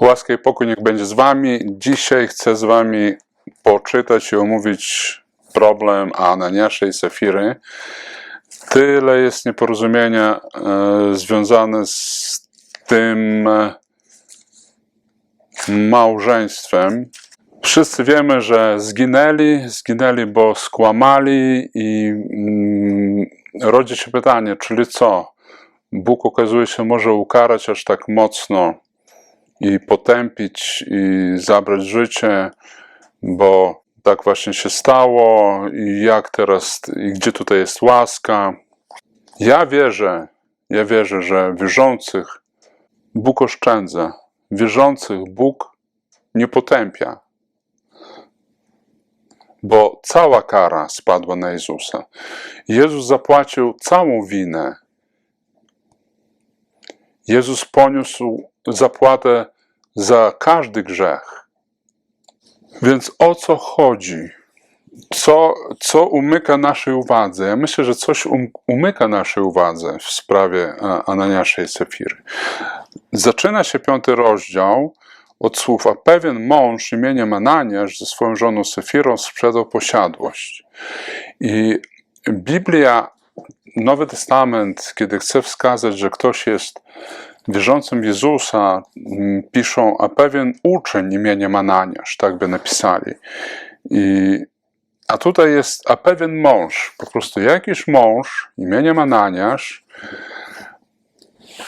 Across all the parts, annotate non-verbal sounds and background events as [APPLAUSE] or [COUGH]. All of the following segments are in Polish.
Łaska i pokój niech będzie z Wami. Dzisiaj chcę z Wami poczytać i omówić problem Ananiasza i Safiry. Tyle jest nieporozumienia e, związane z tym e, małżeństwem. Wszyscy wiemy, że zginęli, zginęli, bo skłamali i mm, rodzi się pytanie, czyli co? Bóg okazuje się może ukarać aż tak mocno i potępić i zabrać życie, bo tak właśnie się stało i jak teraz, i gdzie tutaj jest łaska. Ja wierzę, ja wierzę, że wierzących Bóg oszczędza, wierzących Bóg nie potępia, bo cała kara spadła na Jezusa. Jezus zapłacił całą winę. Jezus poniósł zapłatę za każdy grzech. Więc o co chodzi? Co, co umyka naszej uwadze? Ja myślę, że coś um, umyka naszej uwadze w sprawie a, Ananiasza i Sefiry. Zaczyna się piąty rozdział od słów, a pewien mąż imieniem Ananiasz ze swoją żoną Sefirą sprzedał posiadłość. I Biblia, Nowy Testament, kiedy chce wskazać, że ktoś jest wierzącym Jezusa, m, piszą, a pewien uczeń imieniem Ananiasz, tak by napisali. I, a tutaj jest, a pewien mąż, po prostu jakiś mąż imieniem Ananiasz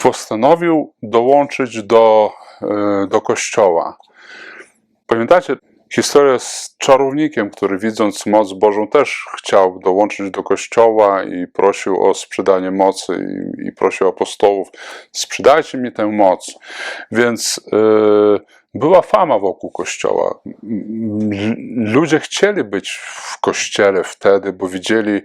postanowił dołączyć do, e, do kościoła. Pamiętacie historię z czarownikiem, który widząc moc Bożą też chciał dołączyć do kościoła i prosił o sprzedanie mocy i, i prosił apostołów, sprzedajcie mi tę moc. Więc e, była fama wokół kościoła. Ludzie chcieli być w kościele wtedy, bo widzieli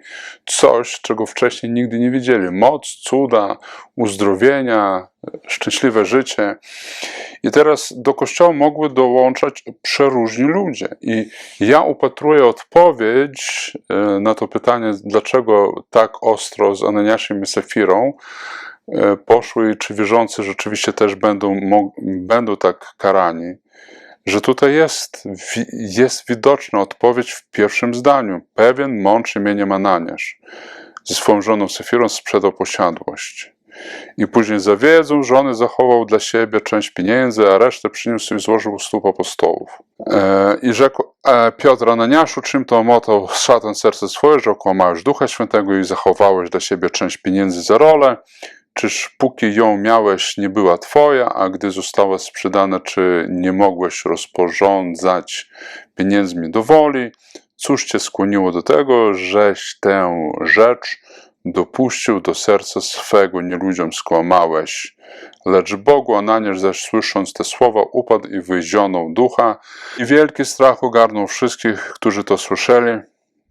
coś, czego wcześniej nigdy nie widzieli. Moc, cuda, uzdrowienia, szczęśliwe życie. I teraz do kościoła mogły dołączać przeróżni ludzie. I ja upatruję odpowiedź e, na to pytanie, dlaczego tak ostro z Ananiaszem i Sefirą poszły i czy wierzący rzeczywiście też będą, będą tak karani. Że tutaj jest, jest widoczna odpowiedź w pierwszym zdaniu. Pewien mąż imieniem Ananiasz ze swoją żoną Sefirą sprzedał posiadłość. I później zawiedzą żony zachował dla siebie część pieniędzy, a resztę przyniósł i złożył u stóp apostołów. E, I rzekł e, Piotr Ananiaszu, czym to omotał szatan serce swoje, że okłamałeś Ducha Świętego i zachowałeś dla siebie część pieniędzy za rolę? Czyż póki ją miałeś, nie była twoja, a gdy została sprzedana, czy nie mogłeś rozporządzać pieniędzmi do woli? Cóż cię skłoniło do tego, żeś tę rzecz dopuścił do serca swego, nie ludziom skłamałeś. Lecz Bogu Ananiasz zaś słysząc te słowa upadł i wyzionął ducha i wielki strach ogarnął wszystkich, którzy to słyszeli.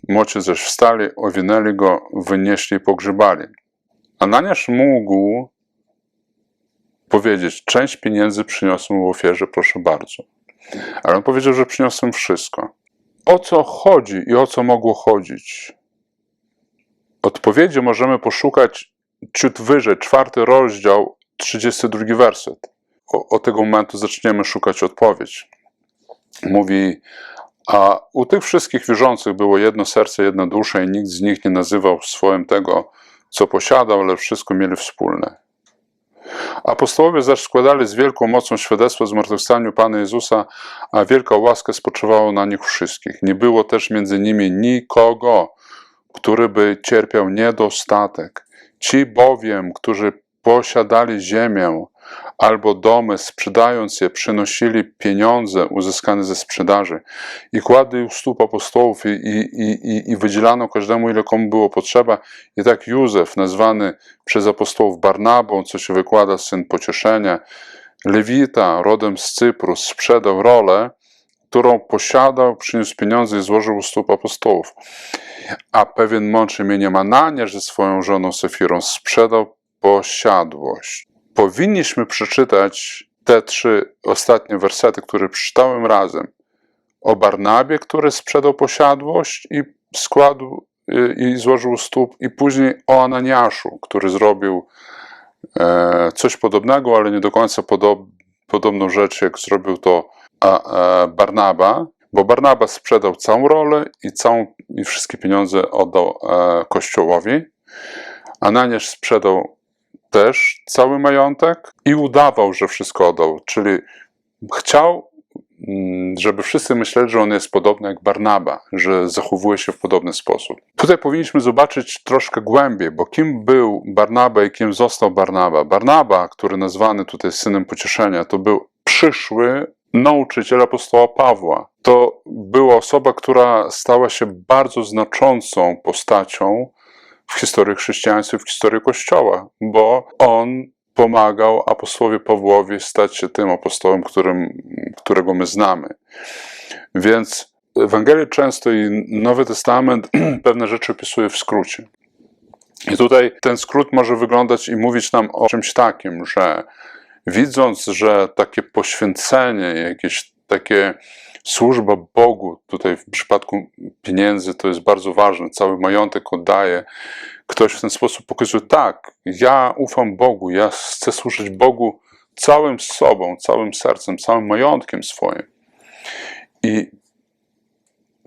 Moci zaś wstali, owinęli go, wynieśli i pogrzebali. Ananiasz mógł powiedzieć, część pieniędzy przyniosłem w ofierze, proszę bardzo. Ale on powiedział, że przyniosłem wszystko. O co chodzi i o co mogło chodzić? Odpowiedzi możemy poszukać ciut wyżej, czwarty rozdział, 32 werset. O, od tego momentu zaczniemy szukać odpowiedź. Mówi, a u tych wszystkich wierzących było jedno serce, jedna dusza i nikt z nich nie nazywał swoim tego, co posiadał, ale wszystko mieli wspólne. Apostołowie zaś składali z wielką mocą świadectwo zmartwychwstaniu Pana Jezusa, a wielka łaska spoczywała na nich wszystkich. Nie było też między nimi nikogo, który by cierpiał niedostatek. Ci bowiem, którzy posiadali ziemię albo domy, sprzedając je, przynosili pieniądze uzyskane ze sprzedaży i kładli u stóp apostołów i, i, i, i wydzielano każdemu, ile komu było potrzeba. I tak Józef, nazwany przez apostołów Barnabą, co się wykłada syn pocieszenia, Lewita, rodem z Cypru, sprzedał rolę, którą posiadał, przyniósł pieniądze i złożył u stóp apostołów. A pewien mąż imieniem Ananiasz ze swoją żoną Sefirą sprzedał posiadłość. Powinniśmy przeczytać te trzy ostatnie wersety, które przeczytałem razem. O Barnabie, który sprzedał posiadłość i składł y, i złożył stóp, i później o Ananiaszu, który zrobił e, coś podobnego, ale nie do końca podob, podobną rzecz, jak zrobił to a Barnaba, bo Barnaba sprzedał całą rolę i, całą, i wszystkie pieniądze oddał e, Kościołowi. Ananiasz sprzedał też cały majątek i udawał, że wszystko oddał, czyli chciał, mm, żeby wszyscy myśleli, że on jest podobny jak Barnaba, że zachowuje się w podobny sposób. Tutaj powinniśmy zobaczyć troszkę głębiej, bo kim był Barnaba i kim został Barnaba. Barnaba, który nazwany tutaj synem pocieszenia, to był przyszły nauczyciel apostoła Pawła. To była osoba, która stała się bardzo znaczącą postacią w historii chrześcijaństwa, w historii Kościoła, bo on pomagał apostołowi Pawłowi stać się tym apostołem, którym, którego my znamy. Więc Ewangelia często i Nowy Testament [CLEARS THROAT] pewne rzeczy opisuje w skrócie. I tutaj ten skrót może wyglądać i mówić nam o czymś takim, że widząc, że takie poświęcenie, jakieś takie służba Bogu, tutaj w przypadku pieniędzy to jest bardzo ważne, cały majątek oddaje, ktoś w ten sposób pokazuje, tak, ja ufam Bogu, ja chcę służyć Bogu całym sobą, całym sercem, całym majątkiem swoim. I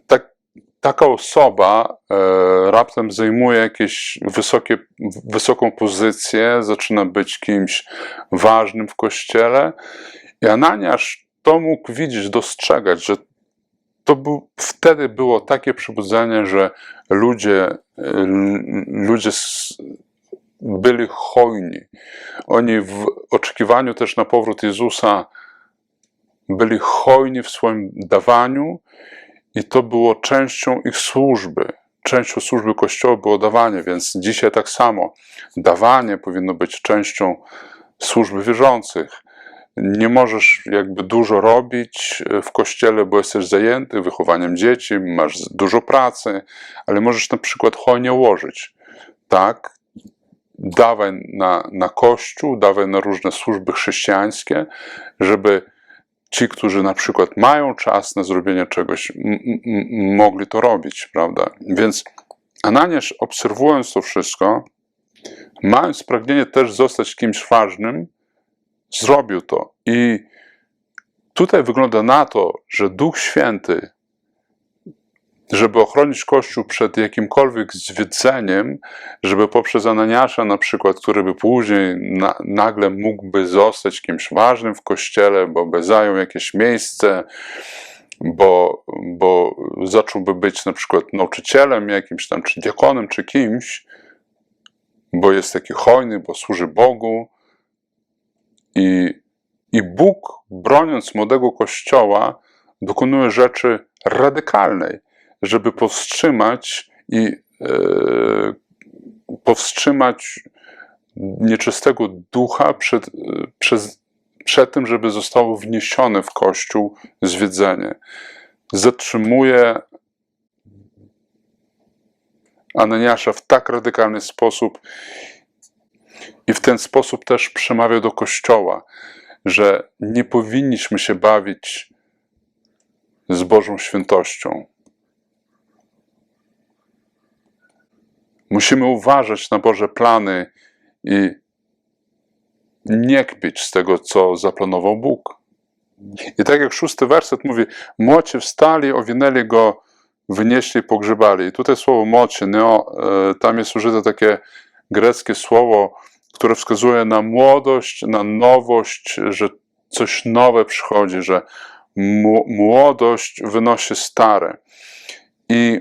tak, taka osoba e, raptem zajmuje jakieś wysokie, wysoką pozycję, zaczyna być kimś ważnym w kościele. I Ananiasz to mógł widzieć, dostrzegać, że to był, wtedy było takie przebudzenie, że ludzie, ludzie byli hojni. Oni w oczekiwaniu też na powrót Jezusa byli hojni w swoim dawaniu i to było częścią ich służby. Częścią służby Kościoła było dawanie, więc dzisiaj tak samo. Dawanie powinno być częścią służby wierzących nie możesz jakby dużo robić w kościele, bo jesteś zajęty wychowaniem dzieci, masz dużo pracy, ale możesz na przykład hojnie łożyć. Tak, dawaj na, na kościół, dawaj na różne służby chrześcijańskie, żeby ci, którzy na przykład mają czas na zrobienie czegoś, mogli to robić, prawda? Więc Ananiasz, obserwując to wszystko, mając pragnienie też zostać kimś ważnym, zrobił to. I tutaj wygląda na to, że Duch Święty, żeby ochronić Kościół przed jakimkolwiek zwiedzeniem, żeby poprzez Ananiasza na przykład, który by później na, nagle mógłby zostać kimś ważnym w Kościele, bo by zajął jakieś miejsce, bo, bo zacząłby być na przykład nauczycielem jakimś tam, czy diakonem, czy kimś, bo jest taki hojny, bo służy Bogu, i, I Bóg, broniąc młodego kościoła, dokonuje rzeczy radykalnej, żeby powstrzymać i e, powstrzymać nieczystego ducha przed, przez, przed tym, żeby zostało wniesione w kościół zwiedzenie. Zatrzymuje Ananiasza w tak radykalny sposób i w ten sposób też przemawia do Kościoła, że nie powinniśmy się bawić z Bożą świętością. Musimy uważać na Boże plany i nie kpić z tego, co zaplanował Bóg. I tak jak szósty werset mówi, młoci wstali, owinęli go, wynieśli, pogrzebali. I tutaj słowo mocie, neo, e, tam jest użyte takie greckie słowo, które wskazuje na młodość, na nowość, że coś nowe przychodzi, że młodość wynosi stare. I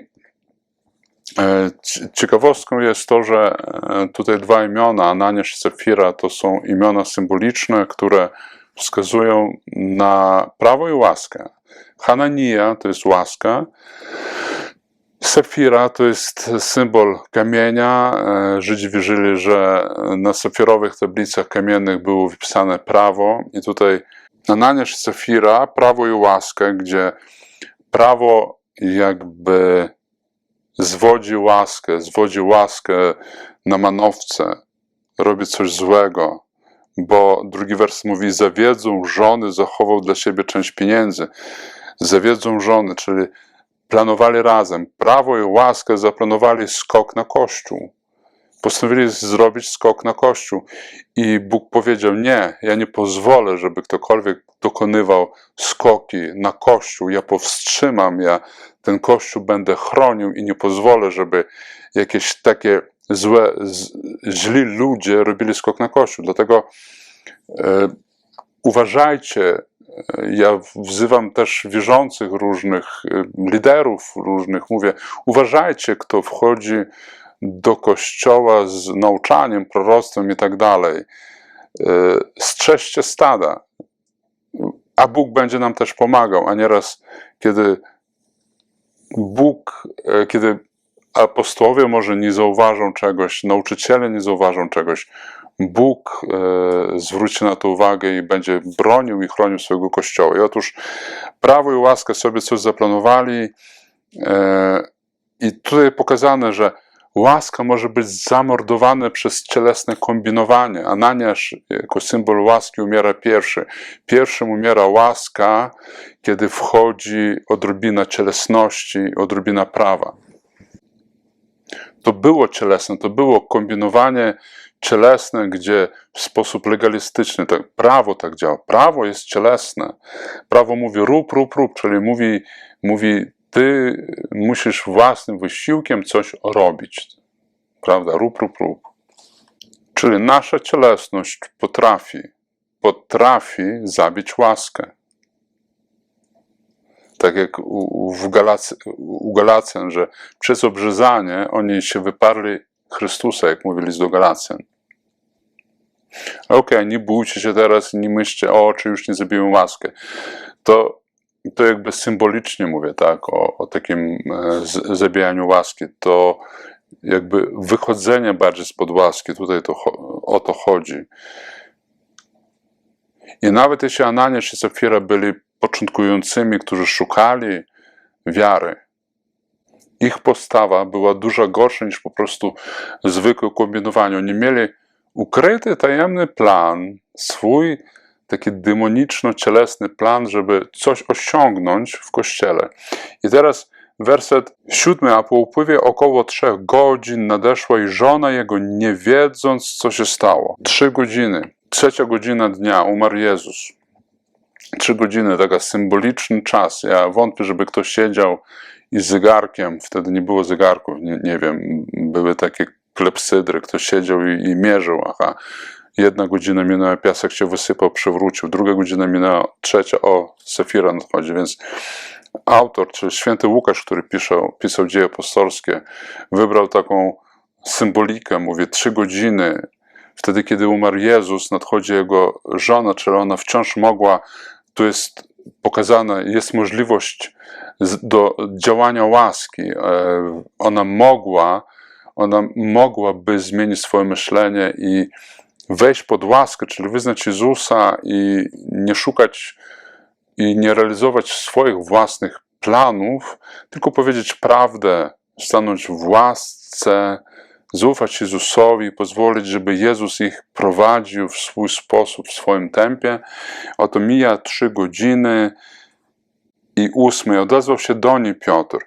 e, ciekawostką jest to, że e, tutaj dwa imiona, Ananiasz i Sefira, to są imiona symboliczne, które wskazują na prawo i łaskę. Hanania to jest łaska, Safira to jest symbol kamienia. E, Żydzi wierzyli, że na safirowych tablicach kamiennych było wypisane prawo i tutaj Ananiasz Safira, prawo i łaskę, gdzie prawo jakby zwodzi łaskę, zwodzi łaskę na manowce, robi coś złego, bo drugi wers mówi, zawiedzą żony, zachował dla siebie część pieniędzy. Zawiedzą żony, czyli planowali razem. Prawo i łaskę zaplanowali skok na Kościół. postanowili zrobić skok na Kościół. I Bóg powiedział: Nie, ja nie pozwolę, żeby ktokolwiek dokonywał skoki na Kościół. Ja powstrzymam, ja ten Kościół będę chronił i nie pozwolę, żeby jakieś takie złe, źli ludzie robili skok na Kościół. Dlatego e, uważajcie. Ja wzywam też wierzących różnych e, liderów różnych, mówię, uważajcie, kto wchodzi do kościoła z nauczaniem, proroctwem i tak dalej. E, Strzeżcie stada, a Bóg będzie nam też pomagał, a nieraz, kiedy Bóg, e, kiedy apostołowie może nie zauważą czegoś, nauczyciele nie zauważą czegoś, Bóg e, zwróci na to uwagę i będzie bronił i chronił swojego kościoła. I otóż prawo i łaskę sobie coś zaplanowali, e, i tutaj pokazane, że łaska może być zamordowana przez cielesne kombinowanie. Ananiasz jako symbol łaski umiera pierwszy. Pierwszym umiera łaska, kiedy wchodzi odrobina cielesności, odrobina prawa. To było cielesne, to było kombinowanie cielesne, gdzie w sposób legalistyczny, prawo tak działa. Prawo jest cielesne. Prawo mówi rób, rób, rób, czyli mówi, mówi ty musisz własnym wysiłkiem coś robić. Prawda? Rób, rób, rób. Czyli nasza cielesność potrafi, potrafi zabić łaskę. Tak jak u, u, w Galacy, u Galacjan, że przez obrzezanie oni się wyparli Chrystusa, jak mówili do Galacjan. Okej, nie bójcie się teraz, nie myślcie, o, czy już nie zabiję łaskę. To to jakby symbolicznie mówię, tak, o, o takim e, zabijaniu łaski, to jakby wychodzenie bardziej spod łaski, tutaj to, o to chodzi. I nawet jeśli Ananiasz i Safira byli początkującymi, którzy szukali wiary, ich postawa była dużo gorsza niż po prostu zwykłe kombinowanie. Oni mieli ukryty, tajemny plan, swój taki demoniczno-cielesny plan, żeby coś osiągnąć w kościele. I teraz werset siódmy, a po upływie około trzech godzin nadeszła i żona jego, nie wiedząc, co się stało. Trzy godziny, trzecia godzina dnia, umarł Jezus. Trzy godziny, taka symboliczny czas. Ja wątpię, żeby ktoś siedział i zegarkiem, wtedy nie było zegarków, nie, nie wiem, były takie klepsydry, ktoś siedział i, i mierzył, aha, Jedna godzina minęła, piasek się wysypał, przewrócił. Druga godzina minęła, trzecia, o, Sefira nadchodzi. Więc autor, czyli święty Łukasz, który pisał, pisał dzieje apostolskie, wybrał taką symbolikę, mówię, trzy godziny. Wtedy, kiedy umarł Jezus, nadchodzi jego żona, czyli ona wciąż mogła, tu jest pokazane, jest możliwość do działania łaski. E, Ona mogła, ona mogłaby zmienić swoje myślenie i wejść pod łaskę, czyli wyznać Jezusa i nie szukać i nie realizować swoich własnych planów, tylko powiedzieć prawdę, stanąć w łasce, zaufać Jezusowi, pozwolić, żeby Jezus ich prowadził w swój sposób, w swoim tempie. Oto mija trzy godziny i ósmy odezwał się do niej Piotr.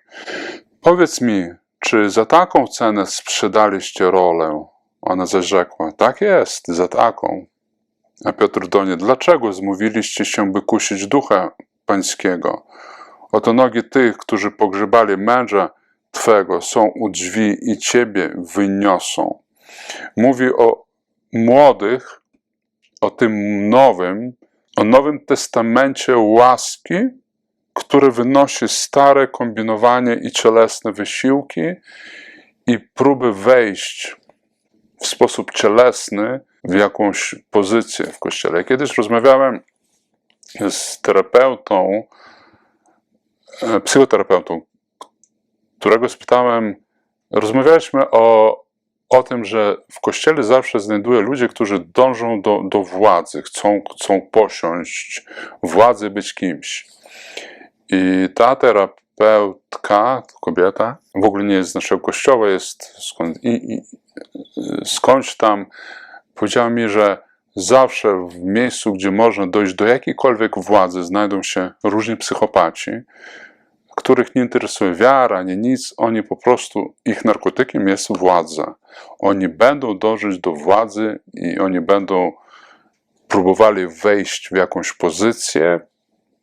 Powiedz mi, czy za taką cenę sprzedaliście rolę? Ona zaś rzekła, tak jest, za taką. A Piotr do niej, dlaczego zmówiliście się, by kusić ducha pańskiego? Oto nogi tych, którzy pogrzebali męża Twego, są u drzwi i Ciebie wyniosą. Mówi o młodych, o tym nowym, o Nowym Testamencie łaski, który wynosi stare kombinowanie i cielesne wysiłki i próby wejść w sposób cielesny w jakąś pozycję w kościele. Kiedyś rozmawiałem z terapeutą, e, psychoterapeutą, którego spytałem, rozmawialiśmy o, o tym, że w kościele zawsze znajduje ludzi, którzy dążą do, do władzy, chcą, chcą posiąść władzy, być kimś. I ta terapeutka, kobieta, w ogóle nie jest z naszego kościoła, jest skąd, i, i, skądś tam, powiedziała mi, że zawsze w miejscu, gdzie można dojść do jakiejkolwiek władzy, znajdą się różni psychopaci, których nie interesuje wiara, ani nic, oni po prostu, ich narkotykiem jest władza. Oni będą dążyć do władzy i oni będą próbowali wejść w jakąś pozycję,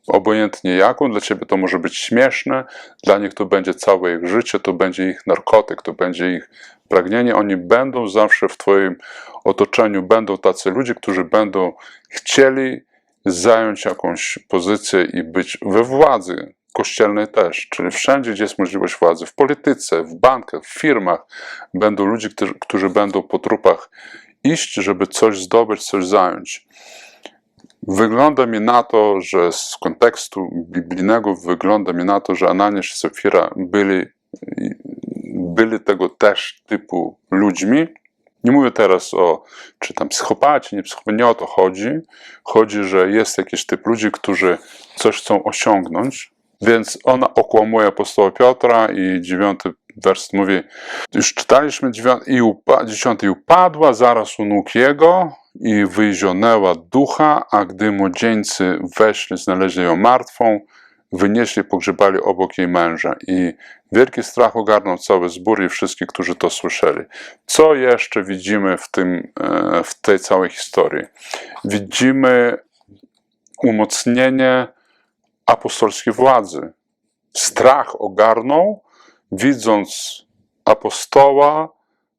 obojętnie jaką, dla ciebie to może być śmieszne, dla nich to będzie całe ich życie, to będzie ich narkotyk, to będzie ich pragnienie. Oni będą zawsze w twoim otoczeniu, będą tacy ludzie, którzy będą chcieli zająć jakąś pozycję i być we władzy kościelnej też, czyli wszędzie, gdzie jest możliwość władzy, w polityce, w bankach, w firmach, będą ludzie, którzy, będą po trupach iść, żeby coś zdobyć, coś zająć. Wygląda mi na to, że z kontekstu biblijnego wygląda mi na to, że Ananiasz i Safira byli, byli tego też typu ludźmi. Nie mówię teraz o, czy tam psychopaci, nie psychopaci, nie o to chodzi. Chodzi, że jest jakiś typ ludzi, którzy coś chcą osiągnąć, więc ona okłamuje apostoła Piotra i dziewiąty werset mówi, już czytaliśmy dziewiąty, i upa, dziesiąty, upadła zaraz u nóg jego i wyzionęła ducha, a gdy młodzieńcy weszli, znaleźli ją martwą, wynieśli, pogrzebali obok jej męża i wielki strach ogarnął cały zbór i wszystkich, którzy to słyszeli. Co jeszcze widzimy w, tym, e, w tej całej historii? Widzimy umocnienie apostolskiej władzy. Strach ogarnął, widząc apostoła,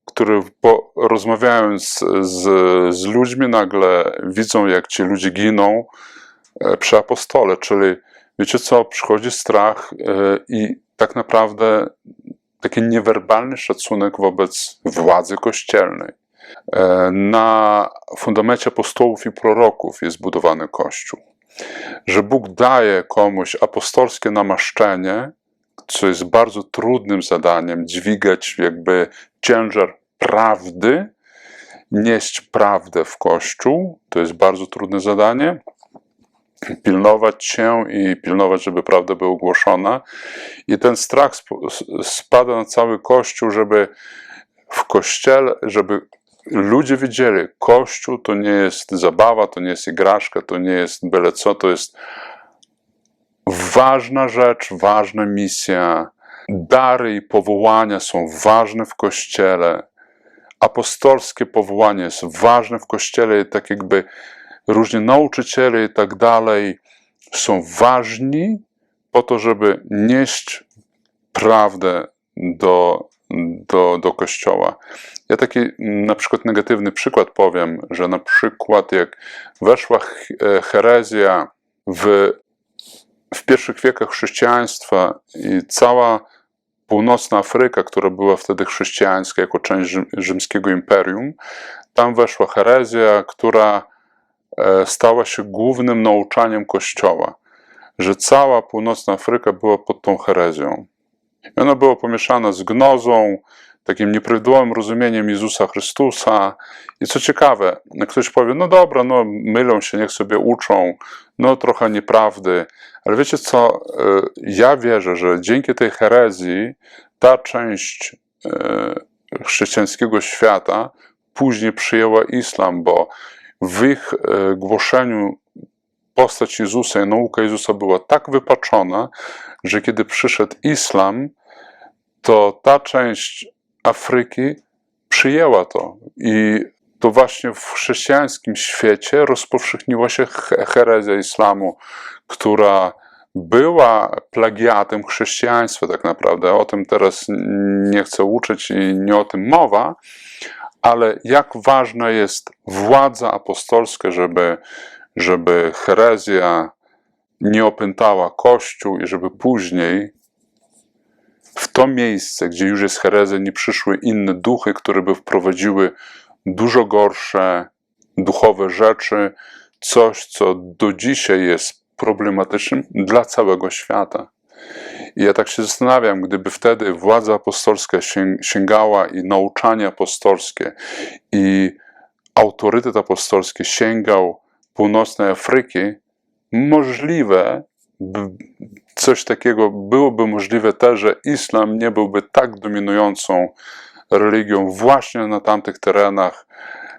który po, rozmawiając z, z ludźmi, nagle widzą, jak ci ludzie giną e, przy apostole. Czyli wiecie co, przychodzi strach e, i tak naprawdę taki niewerbalny szacunek wobec władzy kościelnej. E, Na fundamencie apostołów i proroków jest budowany Kościół. Że Bóg daje komuś apostolskie namaszczenie, co jest bardzo trudnym zadaniem, dźwigać jakby ciężar prawdy, nieść prawdę w Kościół, to jest bardzo trudne zadanie. Pilnować się i pilnować, żeby prawda była ogłoszona. I ten strach sp- spada na cały Kościół, żeby w Kościele, żeby ludzie wiedzieli, Kościół to nie jest zabawa, to nie jest igraszka, to nie jest byle co, to jest ważna rzecz, ważna misja. Dary i powołania są ważne w Kościele. Apostolskie powołanie jest ważne w Kościele, tak jakby różni nauczyciele i tak dalej są ważni po to, żeby nieść prawdę do, do, do Kościoła. Ja taki na przykład negatywny przykład powiem, że na przykład jak weszła e, herezja w, w pierwszych wiekach chrześcijaństwa i cała północna Afryka, która była wtedy chrześcijańska jako część rzym, rzymskiego imperium, tam weszła herezja, która e, stała się głównym nauczaniem Kościoła, że cała północna Afryka była pod tą herezją. I ona była pomieszana z gnozą, takim nieprawidłowym rozumieniem Jezusa Chrystusa. I co ciekawe, ktoś powie, no dobra, no mylą się, niech sobie uczą, no trochę nieprawdy. Ale wiecie co, e, ja wierzę, że dzięki tej herezji ta część e, chrześcijańskiego świata później przyjęła islam, bo w ich e, głoszeniu postać Jezusa i nauka Jezusa była tak wypaczona, że kiedy przyszedł islam, to ta część Afryki przyjęła to. I to właśnie w chrześcijańskim świecie rozpowszechniła się he- herezja islamu, która była plagiatem chrześcijaństwa tak naprawdę. O tym teraz nie chcę uczyć i nie o tym mowa, ale jak ważna jest władza apostolska, żeby, żeby herezja nie opętała Kościół i żeby później w to miejsce, gdzie już jest herezja, nie przyszły inne duchy, które by wprowadziły dużo gorsze duchowe rzeczy, coś, co do dzisiaj jest problematycznym dla całego świata. I ja tak się zastanawiam, gdyby wtedy władza apostolska sięg- sięgała i nauczanie apostolskie i autorytet apostolski sięgał północnej Afryki, możliwe, coś takiego byłoby możliwe też, że islam nie byłby tak dominującą religią właśnie na tamtych terenach,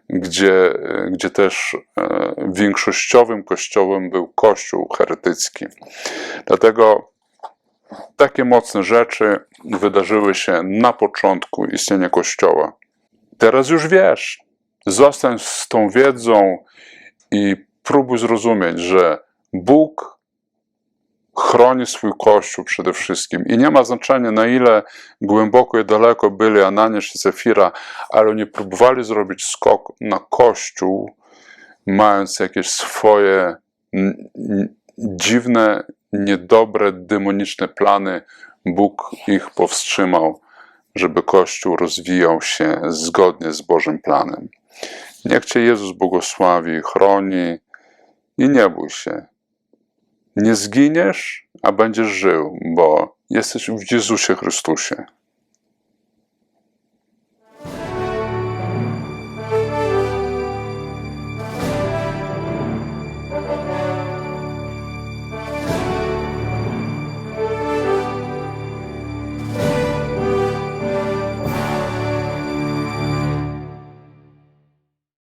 gdzie, gdzie też e, większościowym kościołem był kościół heretycki. Dlatego Takie mocne rzeczy wydarzyły się na początku istnienia Kościoła. Teraz już wiesz. Zostań z tą wiedzą i próbuj zrozumieć, że Bóg chroni swój Kościół przede wszystkim. I nie ma znaczenia, na ile głęboko i daleko byli Ananiasz i Zafira, ale oni próbowali zrobić skok na Kościół, mając jakieś swoje dziwne, niedobre, demoniczne plany. Bóg ich powstrzymał, żeby Kościół rozwijał się zgodnie z Bożym planem. Niech Cię Jezus błogosławi, chroni i nie bój się. Nie zginiesz, a będziesz żył, bo jesteś w Jezusie Chrystusie.